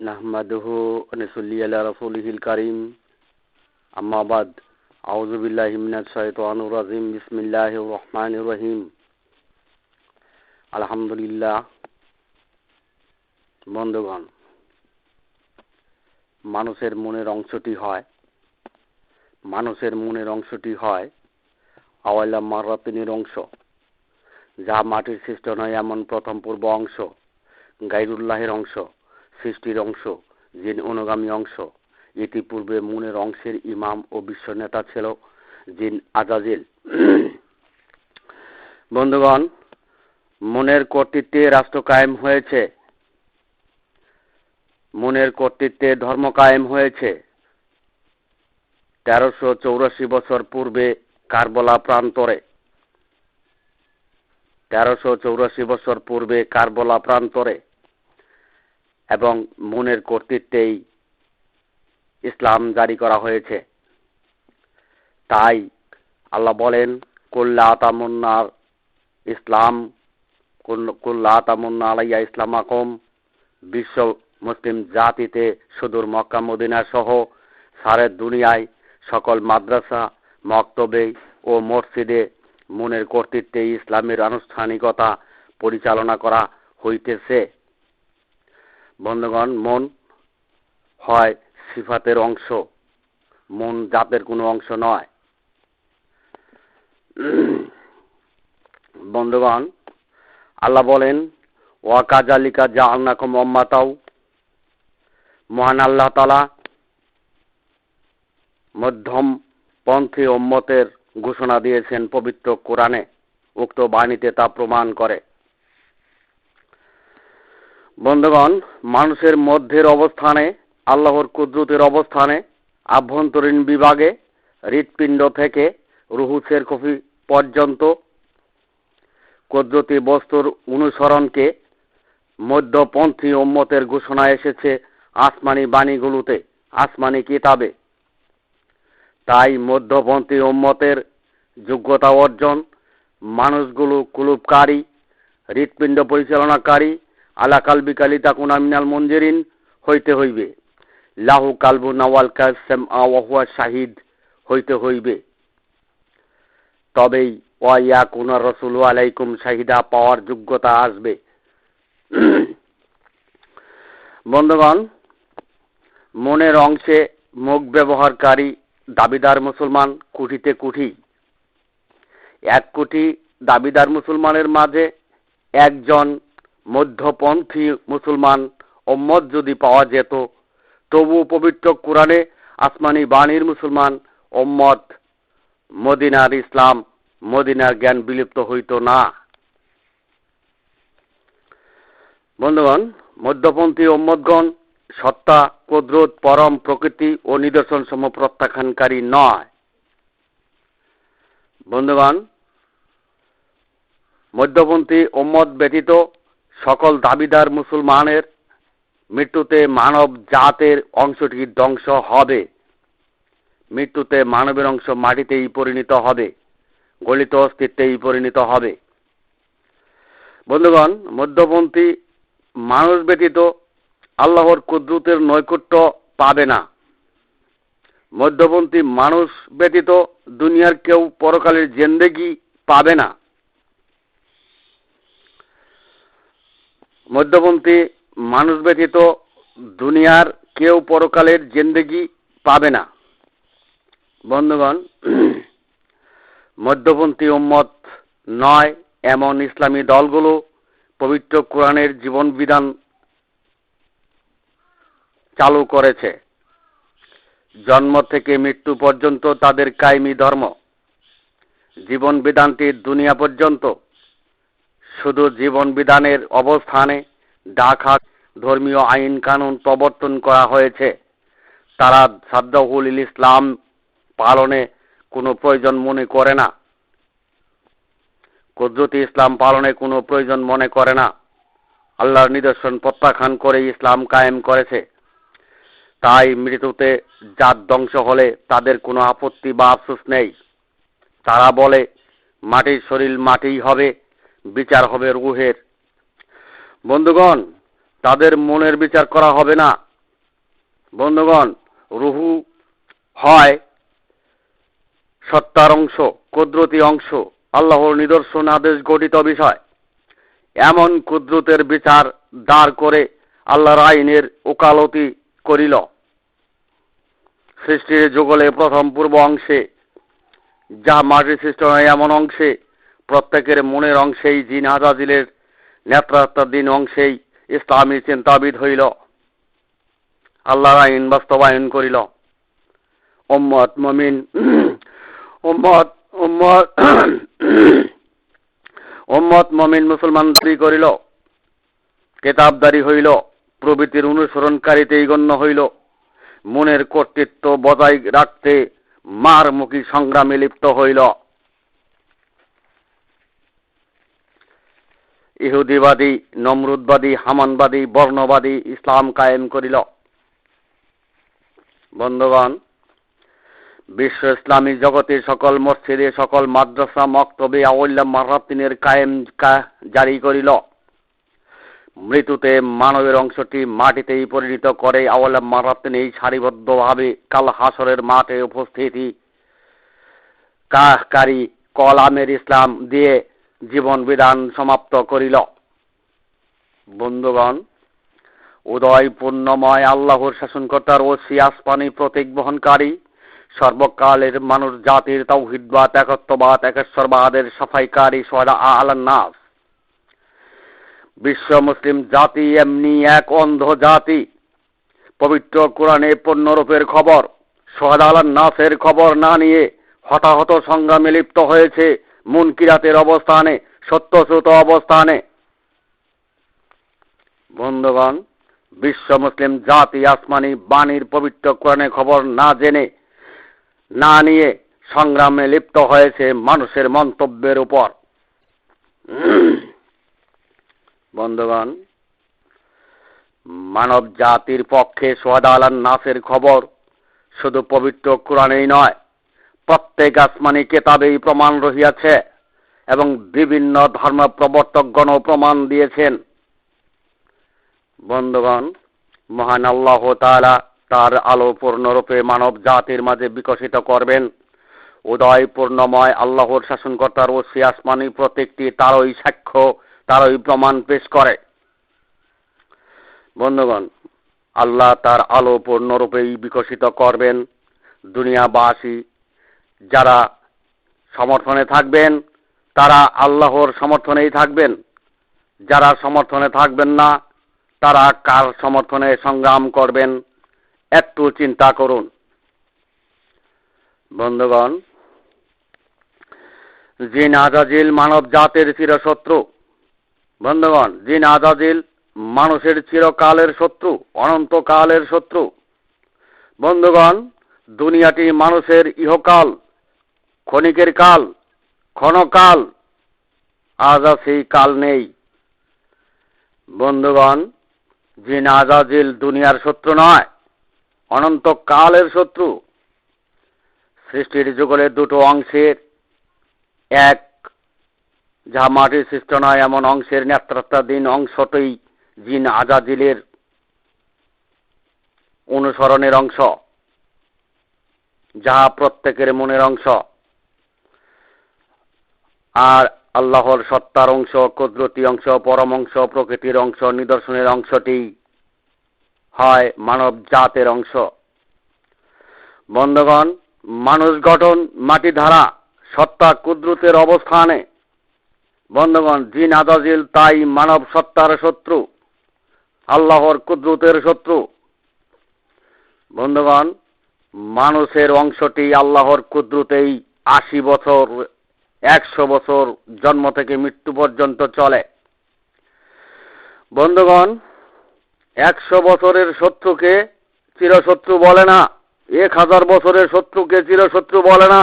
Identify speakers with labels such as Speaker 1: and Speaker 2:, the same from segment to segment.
Speaker 1: نحمده ونصلي على رسوله الكريم أما بعد أعوذ بالله من الشيطان الرجيم بسم الله الرحمن الرحيم আলহামদুলিল্লাহ বন্ধুগণ মানুষের মনের অংশটি হয় মানুষের মনের অংশটি হয় আওয়ালা মারাতিনের অংশ যা মাটির সৃষ্ট নয় এমন প্রথম পূর্ব অংশ গাইরুল্লাহের অংশ সৃষ্টির অংশ জিন অনুগামী অংশ। ইতিপূর্বে মুনের অংশের ইমাম ও বিশ্ব নেতা ছিল জিন আজাজিল। বন্ধুগণ, মনের কর্তৃত্বে রাষ্ট্র কায়েম হয়েছে। মনের কর্তৃত্বে ধর্ম কায়েম হয়েছে। তেরোশো চৌরাশি বছর পূর্বে কারবলা প্রান্তরে। তেরোশো চৌরাশি বছর পূর্বে কারবলা প্রান্তরে। এবং মনের কর্তৃত্বেই ইসলাম জারি করা হয়েছে। তাই আল্লাহ বলেন কল্লা তামন্নার ইসলাম কল্লা তামন্না আলাইয়া ইসলাম আকম বিশ্ব মুসলিম জাতিতে সুদূর মক্কা, মদিনা সহ সারের দুনিয়ায় সকল মাদ্রাসা, মক্তবে ও মসজিদে মনের কর্তৃত্বে ইসলামের আনুষ্ঠানিকতা পরিচালনা করা হইতেছে। বন্ধুগণ, মন হয় সিফাতের অংশ। মন জাতের কোনো অংশ নয়। বন্ধুগণ, আল্লাহ বলেন, ওয়াকাজালিকা যা আল্লাকম অম্মাতাও মহান আল্লাহ তালা মধ্যম পন্থী ওম্মতের ঘোষণা দিয়েছেন পবিত্র কোরআনে, উক্ত বাণীতে তা প্রমাণ করে। বন্ধুগণ, মানুষের মধ্যের অবস্থানে, আল্লাহর কুদরতের অবস্থানে, আভ্যন্তরীণ বিভাগে, হৃৎপিণ্ড থেকে রুহুসের কফি পর্যন্ত কুদরতি বস্তুর অনুসরণকে মধ্যপন্থী ওম্মতের ঘোষণা এসেছে আসমানি বাণীগুলোতে, আসমানি কিতাবে। তাই মধ্যপন্থী ওম্মতের যোগ্যতা অর্জন, মানুষগুলো কুলুপকারী, হৃৎপিণ্ড পরিচালনাকারী আলাকাল বিকালি তাকুনা মিনাল মঞ্জেরিন, হইতে হইবে। লাহু কালবু নওয়াল কাসেম আওয়াহুয়া শাহিদ, হইতে হইবে। তবেই ওয়া কুনা রসুল আলাইকুম, শাহিদা পাওয়ার যোগ্যতা আসবে। বন্ধুগণ, মনের অংশে মুখ ব্যবহারকারী, দাবিদার মুসলমান কুঠিতে কুঠি এক কোটি দাবিদার মুসলমানের মাঝে একজন মধ্যপন্থী মুসলমান ওম্মত যদি পাওয়া যেত, তবু পবিত্র কোরআনে আসমানি বাণীর মুসলমান ওম্মত মদিনার ইসলাম মদিনার জ্ঞান বিলুপ্ত হইত না। বন্ধুগণ, মধ্যপন্থী ওম্মদগণ সত্তা, কুদরত, পরম প্রকৃতি ও নিদর্শন সম প্রত্যাখ্যানকারী নয়। বন্ধুগণ, মধ্যপন্থী ওম্মদ ব্যতীত সকল দাবিদার মুসলমানের মৃত্যুতে মানব জাতের অংশটি ধ্বংস হবে। মৃত্যুতে মানবের অংশ মাটিতেই পরিণত হবে, গলিত অস্তিত্বেই পরিণত হবে। বন্ধুগণ, মধ্যপন্থী মানুষ ব্যতীত আল্লাহর কুদ্রুতের নৈকট্য পাবে না। মধ্যপন্থী মানুষ ব্যতীত দুনিয়ার কেউ পরকালের জেন্দেগি পাবে না। মধ্যপন্থী মানুষ ব্যতীত দুনিয়ার কেউ পরকালের জেন্দেগি পাবে না। বন্ধুগণ, মধ্যপন্থী উম্মত নয় এমন ইসলামী দলগুলো পবিত্র কোরআনের জীবন বিধান চালু করেছে। জন্ম থেকে মৃত্যু পর্যন্ত তাদের কায়েমি ধর্ম। জীবন বিধানটি দুনিয়া পর্যন্ত শুধু জীবন বিধানের অবস্থানে ডাকা ধর্মীয় আইন কানুন প্রবর্তন করা হয়েছে। তারা সাদ্দাহুল ইসলাম পালনে কোনো প্রয়োজন মনে করে না। কুদরতি ইসলাম পালনে কোনো প্রয়োজন মনে করে না। আল্লাহর নিদর্শন প্রত্যাখ্যান করে ইসলাম কায়েম করেছে। তাই মৃত্যুতে জাত ধ্বংস হলে তাদের কোনো আপত্তি বা আফসোস নেই। তারা বলে, মাটির শরীর মাটিই হবে। বিচার হবে রুহের। বন্ধুগণ, তাদের মনের বিচার করা হবে না। বন্ধুগণ, রুহু হয় সত্তার অংশ, কুদরতি অংশ, আল্লাহর নিদর্শন আদেশ গঠিত বিষয়। এমন কুদরতের বিচার দাঁড় করে আল্লাহর আইনের ওকালতি করিল। সৃষ্টির যুগলে প্রথম পূর্ব অংশে যা মাটির সৃষ্ট হয় এমন অংশে প্রত্যেকের মনের অংশেই জিন আজাজিলের নেত্রাত্মাধীন অংশেই ইসলামী চিন্তাবিদ হইল। আল্লাহর আইন বাস্তবায়ন করিল। উম্মত মমিন মমিন মুসলমান স্ত্রী করিল। কেতাবদারি হইল প্রভৃতির অনুসরণকারীতেই গণ্য হইল। মনের কর্তৃত্ব বজায় রাখতে মারমুখী সংগ্রামে লিপ্ত হইল। ইহুদিবাদী, নমরুদবাদী, হামানবাদী, বর্ণবাদী ইসলাম কায়েম করিল। বন্ধুগণ, বিশ্ব ইসলামী জগতে সকল মসজিদে, সকল মাদ্রাসা, মক্তবে আউল্লা মারাতিনের কায়েম জারি করিল। মৃত্যুতে মানবের অংশটি মাটিতেই পরিণত করে আওয়ালা মারাতিন এই সারিবদ্ধভাবে কাল হাসরের মাঠে উপস্থিতি। কাহকারী কলামের ইসলাম দিয়ে জীবন বিধান সমাপ্ত করিল। বন্ধুগণ উদয় পূর্ণময় আল্লাহর শাসনকর্তার ও সিয়াসপানি প্রতীক বহনকারী, সর্বকালের মানুষ জাতির তৌহিদবাদ একত্ববাদ একেশ্বরবাদের সাফাইকারী, সোহাদা আলান্নাস বিশ্ব মুসলিম জাতি এমনি এক অন্ধ জাতি। পবিত্র কোরআনে পূর্ণরূপের খবর, সোহাদা আলান্নাসের খবর না নিয়ে হতাহত সংগ্রামে লিপ্ত হয়েছে মুনকিরাতের অবস্থানে, সত্যশ্রুত অবস্থানে। বন্ধুগণ, বিশ্ব মুসলিম জাতি আসমানি বাণীর পবিত্র কোরআনে খবর না জেনে, না নিয়ে সংগ্রামে লিপ্ত হয়েছে মানুষের মন্তব্যের উপর। বন্ধুগণ মানব জাতির পক্ষে সোহাদ আলান নাসের খবর শুধু পবিত্র কোরআনেই নয় প্রত্যেক আসমানি কেতাবেই প্রমাণ রহিয়াছে এবং বিভিন্ন ধর্ম প্রবর্তকগণও প্রমাণ দিয়েছেন। বন্ধুগণ, মহান আল্লাহ তাআলা তার আলো পূর্ণরূপে মানব জাতির মাঝে বিকশিত করবেন। উদয় পূর্ণময় আল্লাহর শাসনকর্তার ও সিয়াসমানি প্রত্যেকটি তারই সাক্ষ্য, তারই প্রমাণ পেশ করে। বন্ধুগণ, আল্লাহ তার আলো পূর্ণরূপেই বিকশিত করবেন। দুনিয়াবাসী যারা সমর্থনে থাকবেন, তারা আল্লাহর সমর্থনেই থাকবেন। যারা সমর্থনে থাকবেন না, তারা কার সমর্থনে সংগ্রাম করবেন, একটু চিন্তা করুন। বন্ধুগণ, জিন আজাজিল মানব জাতের চিরশত্রু। বন্ধুগণ, জিন আজাজিল মানুষের চিরকালের শত্রু, অনন্তকালের শত্রু। বন্ধুগণ, দুনিয়াটি মানুষের ইহকাল ক্ষণিকের কাল, ক্ষণকাল আজ সেই কাল নেই। বন্ধুগণ, জিন আজাজিল দুনিয়ার শত্রু নয়, অনন্ত কালের শত্রু। সৃষ্টির যুগলের দুটো অংশের এক, যা মাটির সৃষ্ট নয়, এমন অংশের নেতৃত্বাধীন অংশটি জিন আজাজিলের অনুসরণের অংশ যাহা প্রত্যেকের মনের অংশ। আর আল্লাহর সত্তার অংশ, কুদরতি অংশ, পরম অংশ, প্রকৃতির অংশ, নিদর্শনের অংশটি হয় মানব জাতের অংশ। বন্ধগণ, মানুষ গঠন, মাটি ধারা, সত্তা, কুদ্রুতের অবস্থানে। বন্ধগণ, জিন আদাজিল তাই মানব সত্তার শত্রু, আল্লাহর কুদ্রুতের শত্রু। বন্ধগণ, মানুষের অংশটি আল্লাহর কুদ্রুতেই আশি বছর একশো বছর জন্ম থেকে মৃত্যু পর্যন্ত চলে। বন্ধুগণ, একশো বছরের শত্রুকে চিরশত্রু বলে না। এক হাজার বছরের শত্রুকে চিরশত্রু বলে না।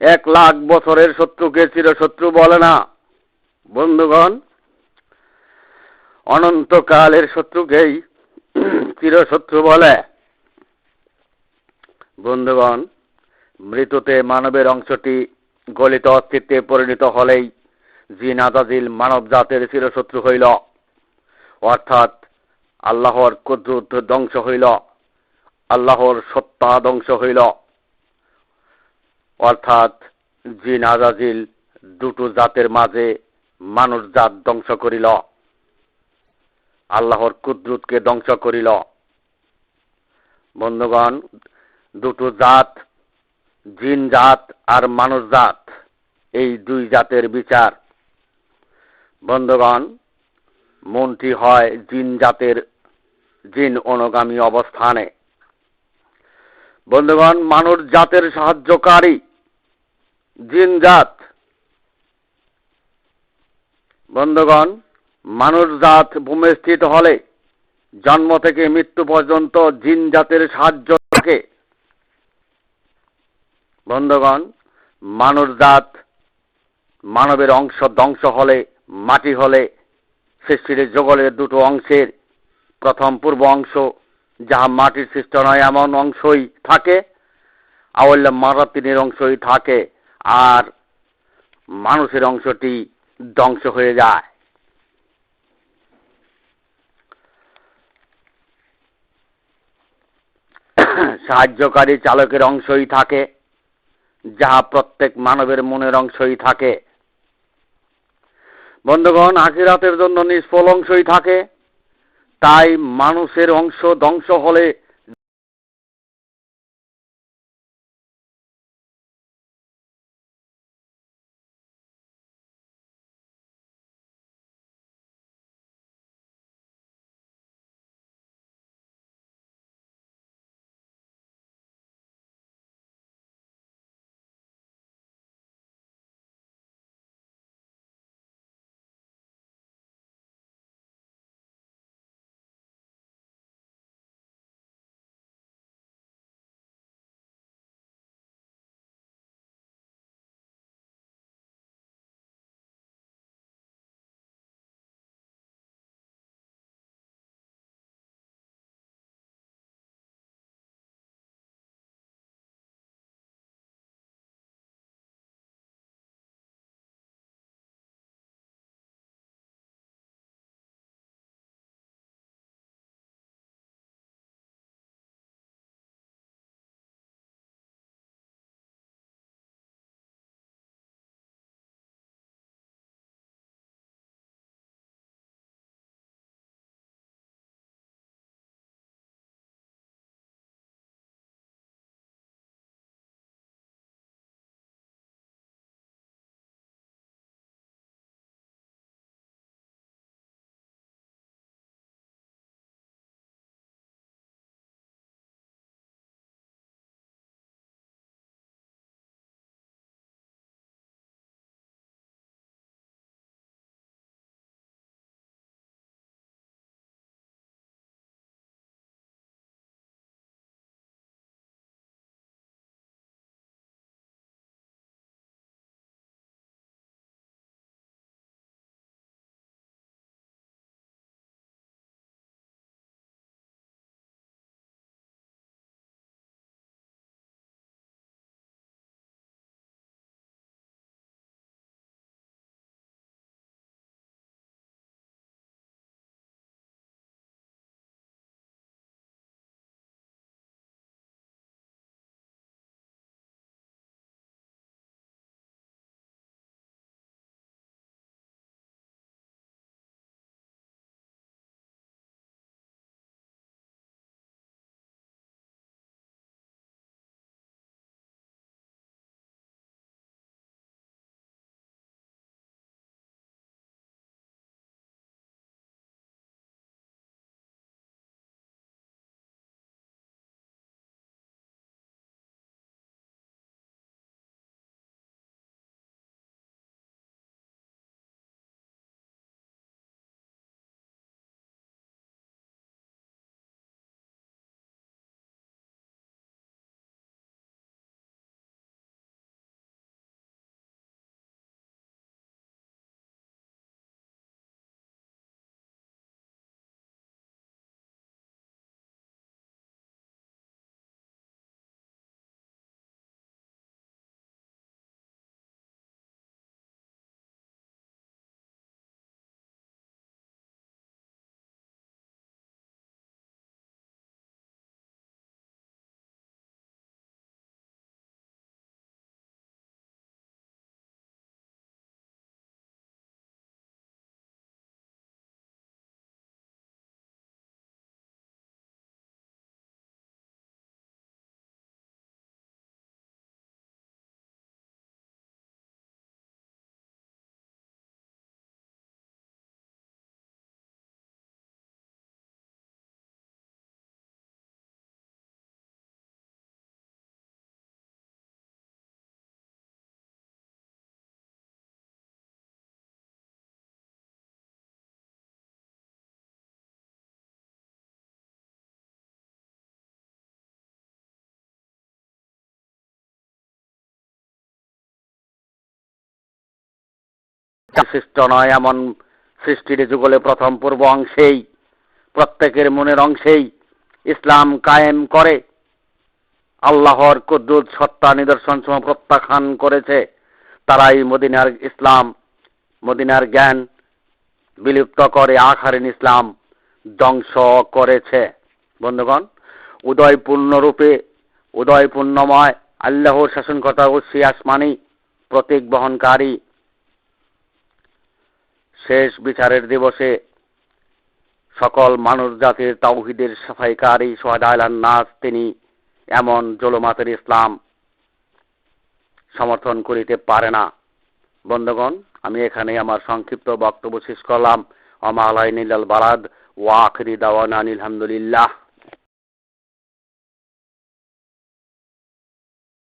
Speaker 1: এক লাখ বছরের শত্রুকে চিরশত্রু বলে না। বন্ধুগণ, অনন্তকালের শত্রুকেই চিরশত্রু বলে। বন্ধুগণ মৃত্যুতে মানবের অংশটি গলিত অস্তিত্বে পরিণত হলেই জিন আজাজিল মানব জাতের চিরশত্রু হইল। অর্থাৎ আল্লাহর কুদরত ধ্বংস হইল, আল্লাহর সত্তা ধ্বংস হইল। অর্থাৎ জিন আজাজিল দুটো জাতের মাঝে মানুষ জাত ধ্বংস করিল, আল্লাহর কুদরতকে ধ্বংস করিল। বন্ধুগণ, দুটো জাত জিন জাত আর মানুষ জাত, এই দুই জাতের বিচার। বন্ধুগণ, মনটি হয় জিন জাতের জিন অনুগামী অবস্থানে। বন্ধুগণ, মানুষ জাতের সাহায্যকারী জিন জাত। বন্ধুগণ, মানুষ জাত ভূমিস্থিত হলে জন্ম থেকে মৃত্যু পর্যন্ত জিন জাতের সাহায্য থাকে। বন্ধুগণ মানুষ জাত মানবের অংশ ধ্বংস হলে, মাটি হলে, সৃষ্টির জগলের দুটো অংশের প্রথম পূর্ব অংশ, যাহা মাটির সৃষ্ট নয়, এমন অংশই থাকে আওয়াল্য মারাতিনের অংশই থাকে, আর মানুষের অংশটি ধ্বংস হয়ে যায়। সাহায্যকারী চালকের অংশই থাকে যাহা প্রত্যেক মানবের মনের অংশই থাকে। বন্ধুগণ, আখিরাতের জন্য নিষ্ফল অংশই থাকে। তাই মানুষের অংশ ধ্বংস হলে সৃষ্ট নয়, এমন সৃষ্টির যুগলে প্রথম পূর্ব অংশেই, প্রত্যেকের মনের অংশেই ইসলাম কায়েম করে। আল্লাহর কুদ্দুত সত্তা নিদর্শন সময় প্রত্যাখ্যান করেছে। তারাই মদিনার ইসলাম, মদিনার জ্ঞান বিলুপ্ত করে আখারিন ইসলাম ধ্বংস করেছে। বন্ধুগণ উদয়পূর্ণরূপে উদয়পূর্ণময়, আল্লাহর শাসনকর্তা ও সিয়াসমানি প্রতীক বহনকারী শেষ বিচারের দিবসে সকল মানুষ জাতির তাওহিদের সাফাইকারী সোহাদা নাজ তিনি এমন জলমাতের ইসলাম সমর্থন করিতে পারে না। বন্ধুগণ, আমি এখানে আমার সংক্ষিপ্ত বক্তব্য শেষ করলাম। অমালাই নীলাল বারাদ ওয়া আখরি দাওয়ানা আলহামদুলিল্লাহ